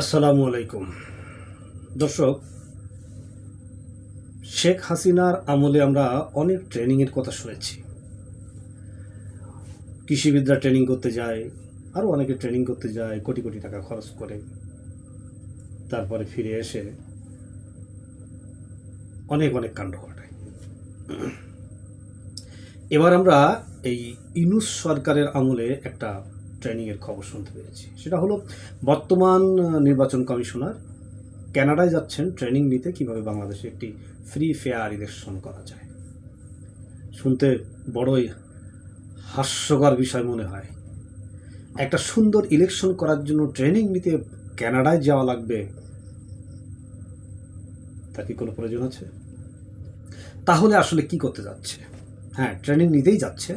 আসসালামু আলাইকুম। দর্শক, শেখ হাসিনার আমলে আমরা অনেক ট্রেনিংয়ের কথা শুনেছি। কৃষিবিদ্যা ট্রেনিং করতে যায় আরও অনেকে ট্রেনিং করতে যায়, কোটি কোটি টাকা খরচ করে, তারপরে ফিরে এসে অনেক অনেক কাণ্ড ঘটায়। এবার আমরা এই ইনুস সরকারের আমলে একটা ট্রেনিংয়ের খবর শুনতে পেরেছি। সেটা হলো, বর্তমান নির্বাচন কমিশনার কানাডায় যাচ্ছেন ট্রেনিং নিতে কীভাবে বাংলাদেশে একটি ফ্রি ফেয়ার ইলেকশন করা যায়। শুনতে বড়ই হাস্যকর বিষয় মনে হয়। একটা সুন্দর ইলেকশন করার জন্য ট্রেনিং নিতে কানাডায় যাওয়া লাগবে তা কি কোনো প্রয়োজন আছে? তাহলে আসলে কি করতে যাচ্ছে? হ্যাঁ ট্রেনিং নিতেই যাচ্ছে।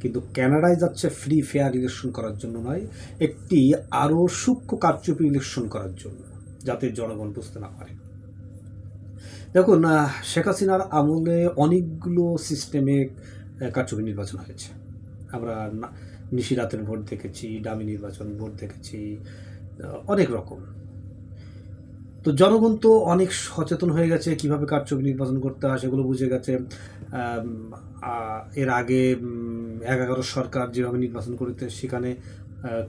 কিন্তু কানাডায় যাচ্ছে ফ্রি ফেয়ার ইলেকশন করার জন্য নয়, একটি আরও সূক্ষ্ম কারচুপি ইলেকশন করার জন্য, যাতে জনগণ বুঝতে না পারে। দেখুন শেখ হাসিনার আমলে অনেকগুলো সিস্টেমে কারচুপি নির্বাচন হয়েছে। আমরা নিশিরাতের ভোট দেখেছি, ডামি নির্বাচন ভোট দেখেছি অনেক রকম। তো জনগণ তো অনেক সচেতন হয়ে গেছে, কীভাবে কারচুপি নির্বাচন করতে হয় সেগুলো বুঝে গেছে। এর আগে এগারো সরকার যেভাবে নির্বাচন করেছে, সেখানে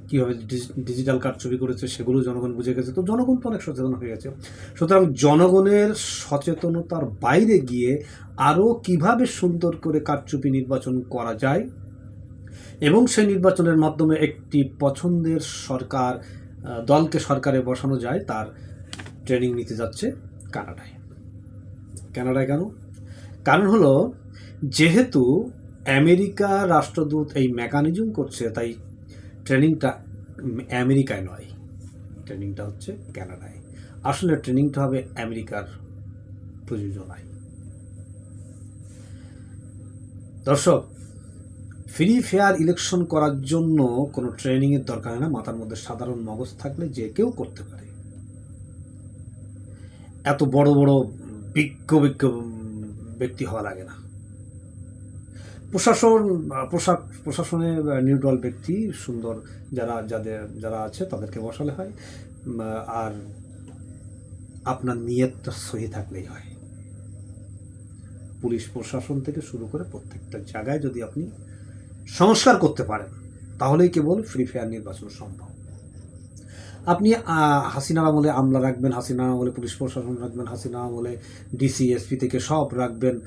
কীভাবে ডিজি- ডিজিটাল কারচুপি করেছে সেগুলো জনগণ বুঝে গেছে। তো জনগণ তো অনেক সচেতন হয়ে গেছে। সুতরাং জনগণের সচেতনতার বাইরে গিয়ে আরও কীভাবে সুন্দর করে কারচুপি নির্বাচন করা যায় এবং সেই নির্বাচনের মাধ্যমে একটি পছন্দের সরকার দলকে সরকারে বসানো যায়, তার ট্রেনিং নিতে যাচ্ছে কানাডায়। কানাডায় কেন? কারণ হলো, যেহেতু আমেরিকা রাষ্ট্রদূত এই মেকানিজম করছে, তাই ট্রেনিংটা আমেরিকায় নয়, ট্রেনিংটা হচ্ছে কানাডায়। আসলে ট্রেনিংটা হবে আমেরিকার প্রযোজনায়। দর্শক, ফ্রি ফেয়ার ইলেকশন করার জন্য কোনো ট্রেনিংয়ের দরকার হয় না, মাথার মধ্যে সাধারণ মগজ থাকলে যে কেউ করতে পারে। এত বড় বড় বিজ্ঞ বিজ্ঞ ব্যক্তি হওয়া লাগে না। প্রশাসন আহ, প্রশাক প্রশাসনে নিউট্রাল ব্যক্তি সুন্দর যারা যাদের যারা আছে তাদেরকে বসালে হয়। আর আপনার নিয়তটা সহি থাকলেই হয়। পুলিশ প্রশাসন থেকে শুরু করে প্রত্যেকটা জায়গায় যদি আপনি সংস্কার করতে পারেন তাহলেই কেবল ফ্রি ফায়ার নির্বাচন সম্ভব। আপনি আহ, হাসিনার আমলে আমলা রাখবেন হাসিনার আমলে পুলিশ প্রশাসন রাখবেন হাসিনার আমলে ডিসি এসপি থেকে সব রাখবেন।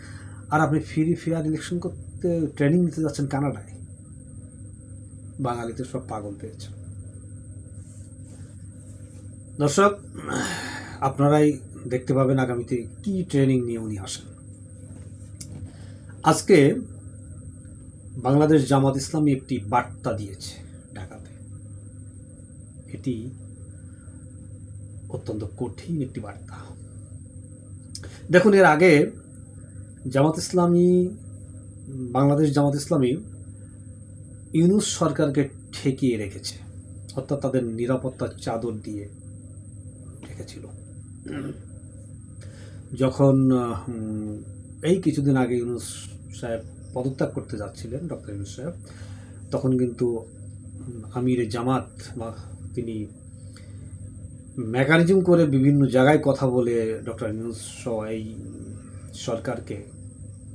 আর আপনি ফ্রি ফেয়ার ইলেকশন করতে ট্রেনিং নিতে যাচ্ছেন কানাডায়। বাঙালিতে সব পাগল পেয়েছে। দর্শক আপনারাই দেখতে পাবেন আগামীতে কি ট্রেনিং নিয়ে উনি আসেন। আজকে বাংলাদেশ জামাত ইসলামী একটি বার্তা দিয়েছে ঢাকাতে। এটি অত্যন্ত কঠিন একটি বার্তা। দেখুন, এর আগে জামাত ইসলামী, বাংলাদেশ জামাত ইসলামী ইউনুস সরকারকে ঠেকিয়ে রেখেছে। অর্থাৎ তাদের নিরাপত্তার চাদর দিয়ে রেখেছিল। যখন এই কিছুদিন আগে ইউনুস সাহেব পদত্যাগ করতে যাচ্ছিলেন, ডক্টর ইউনুস সাহেব, তখন কিন্তু আমির জামাত বা তিনি মেকানিজম করে বিভিন্ন জায়গায় কথা বলে ডক্টর সহ এই সরকারকে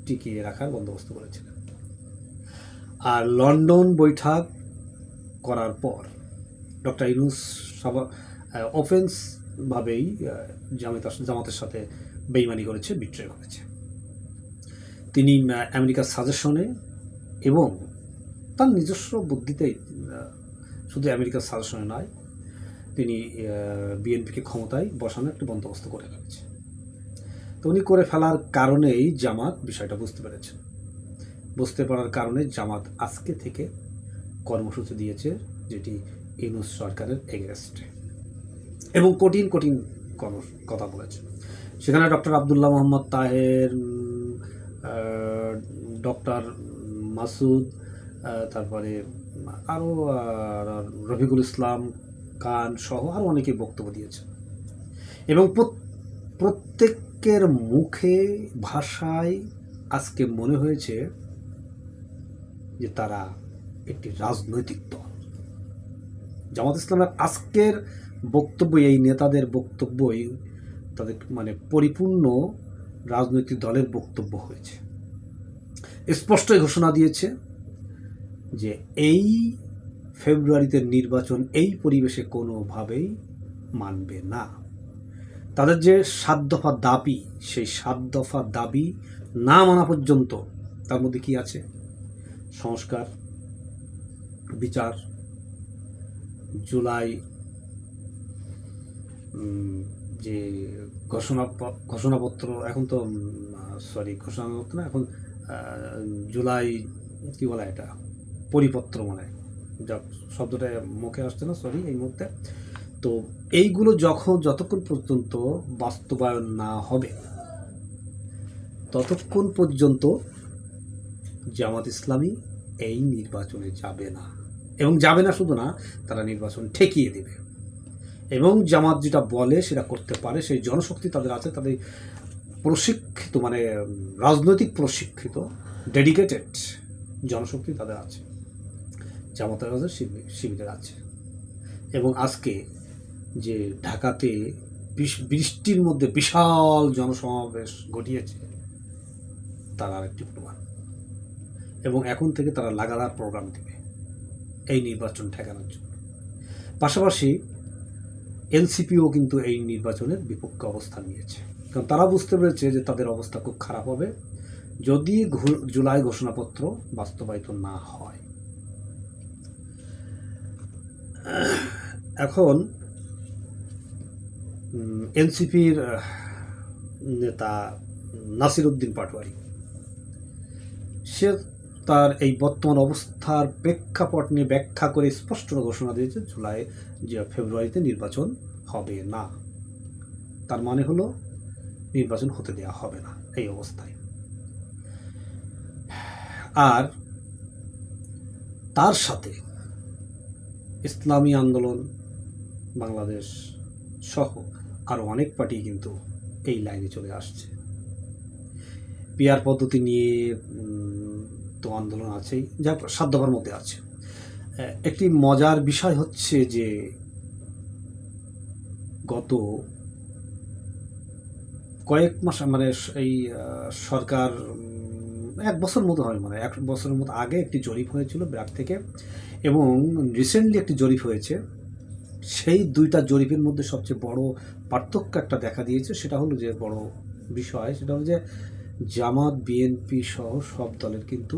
টিকিয়ে রাখার বন্দোবস্ত করেছিলেন। আর লন্ডন বৈঠক করার পর ডক্টর ইউনুস সভা অফেন্সভাবেই জামাত জামাতের সাথে বেইমানি করেছে বিট্রয় করেছে। তিনি আমেরিকার সাজেশনে এবং তার নিজস্ব বুদ্ধিতেই শুধু আমেরিকার সাজেশনে নয় তিনি বিএনপিকে ক্ষমতায় বসানো একটি বন্দোবস্ত করে ফেলেছে তো উনি করে ফেলার কারণেই জামাত বিষয়টা বুঝতে পেরেছে বুঝতে পারার কারণে জামাত আজকে থেকে কর্মসূচি দিয়েছে যেটি ইউনুস সরকারের এগেনস্টে এবং কঠিন কঠিন কথা বলেছে। সেখানে ডক্টর আবদুল্লাহ মোহাম্মদ তাহের ডক্টর মাসুদ তারপরে আরও রফিকুল ইসলাম খান সহ আরও অনেকে বক্তব্য দিয়েছে এবং প্রত- প্রত্যেকের মুখে, ভাষায় আজকে মনে হয়েছে যে তারা একটি রাজনৈতিক দল। জামাত ইসলামের আজকের বক্তব্য, এই নেতাদের বক্তব্যই তাদের মানে পরিপূর্ণ রাজনৈতিক দলের বক্তব্য হয়েছে। স্পষ্টই ঘোষণা দিয়েছে যে এই ফেব্রুয়ারিতে নির্বাচন এই পরিবেশে কোনোভাবেই মানবে না। তাদের যে সাত দফা দাবি, সেই সাত দফা দাবি না মানা পর্যন্ত তার মধ্যে কি আছে? সংস্কার, বিচার, জুলাই যে ঘোষণা ঘোষণাপত্র, এখন তো সরি ঘোষণাপত্র না, এখন জুলাই, কি বলা এটা? পরিপত্র মানে যা শব্দটা মুখে আসছে না সরি এই মুহূর্তে। তো এইগুলো যখন, যতক্ষণ পর্যন্ত বাস্তবায়ন না হবে, ততক্ষণ পর্যন্ত জামাত ইসলামী এই নির্বাচনে যাবে না। এবং যাবে না শুধু না, তারা নির্বাচন ঠেকিয়ে দেবে। এবং জামাত যেটা বলে সেটা করতে পারে, সেই জনশক্তি তাদের আছে, তাদের প্রশিক্ষিত মানে রাজনৈতিক প্রশিক্ষিত ডেডিকেটেড জনশক্তি তাদের আছে। শিবির শিবিরের আছে। এবং আজকে যে ঢাকাতে বৃষ্টির মধ্যে বিশাল জনসমাবেশ ঘটিয়েছে, তার আরেকটি প্রমাণ। এবং এখন থেকে তারা লাগাতার প্রোগ্রাম দেবে এই নির্বাচন ঠেকানোর জন্য। পাশাপাশি এনসিপিও কিন্তু এই নির্বাচনের বিপক্ষে অবস্থান নিয়েছে। কারণ তারা বুঝতে পেরেছে যে তাদের অবস্থা খুব খারাপ হবে। যদি জুলাই ঘোষণাপত্র বাস্তবায়িত না হয় এখন এনসিপির নেতা নাসির উদ্দিন পাটোয়ারি। সে তার এই বর্তমান অবস্থার প্রেক্ষাপট নিয়ে ব্যাখ্যা করে স্পষ্ট ঘোষণা দিয়েছে, জুলাই, যে ফেব্রুয়ারিতে নির্বাচন হবে না। তার মানে হলো, নির্বাচন হতে দেওয়া হবে না এই অবস্থায়। আর তার সাথে ইসলামী আন্দোলন বাংলাদেশ সহ আরও অনেক পার্টি কিন্তু এই লাইনে চলে আসছে। পিয়ার পদ্ধতি নিয়ে তো আন্দোলন আছেই, যা সাধ্যবার মধ্যে আছে। একটি মজার বিষয় হচ্ছে যে গত কয়েক মাস মানে এই সরকার এক বছর মতো হয় মানে এক বছরের মতো আগে একটি জরিপ হয়েছিল ব্র্যাক থেকে এবং রিসেন্টলি একটি জরিপ হয়েছে। সেই দুইটা জরিপের মধ্যে সবচেয়ে বড় পার্থক্য একটা দেখা দিয়েছে, সেটা হলো যে বড় বিষয়, সেটা হলো যে জামাত, বিএনপি সহ সব দলের কিন্তু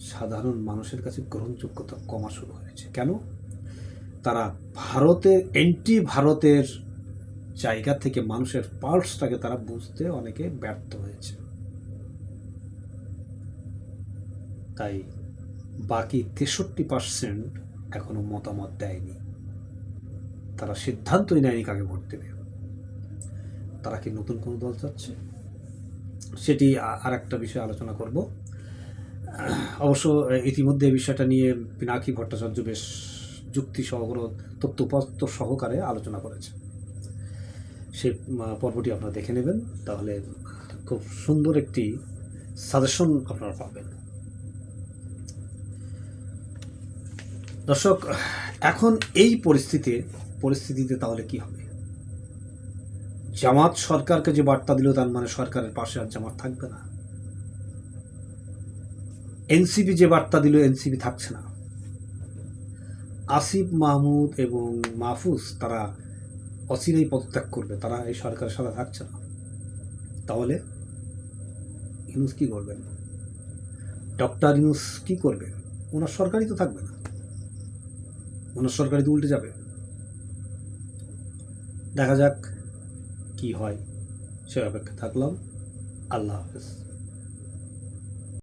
সাধারণ মানুষের কাছে গ্রহণযোগ্যতা কমা শুরু হয়েছে। কেন? তারা ভারতের এন্টি ভারতের জায়গা থেকে মানুষের পালসটাকে তারা বুঝতে অনেকে ব্যর্থ হয়েছে। তাই বাকি তেষট্টি পার্সেন্ট এখনও মতামত দেয়নি। তারা সিদ্ধান্তই নেয়নি কাকে ভোট দেবে। তারা কি নতুন কোনো দল চাচ্ছে? সেটি আর একটা বিষয়ে আলোচনা করব। অবশ্য ইতিমধ্যে এই বিষয়টা নিয়ে পিনাকি ভট্টাচার্য বেশ যুক্তি সহগ্র তথ্য উপাত্ত সহকারে আলোচনা করেছে সে পর্বটি আপনারা দেখে নেবেন। তাহলে খুব সুন্দর একটি সাজেশন আপনারা পাবেন। দর্শক, এখন এই পরিস্থিতি পরিস্থিতিতে তাহলে কি হবে? জামাত সরকারকে যে বার্তা দিল, তার মানে সরকারের পাশে আর জামাত থাকবে না। এনসিপি যে বার্তা দিল, এনসিপি থাকছে না। আসিফ মাহমুদ এবং মাহফুজ, তারা অচিরেই পদত্যাগ করবে, তারা এই সরকারের সাথে থাকছে না। তাহলে ইনুস কি করবেন? ডক্টর ইনুস কি করবেন ওনার সরকারই তো থাকবে না। ওনার সরকারি তো উল্টে যাবে। দেখা যাক কি হয়। সে অপেক্ষা থাকলাম। আল্লাহ হাফেজ।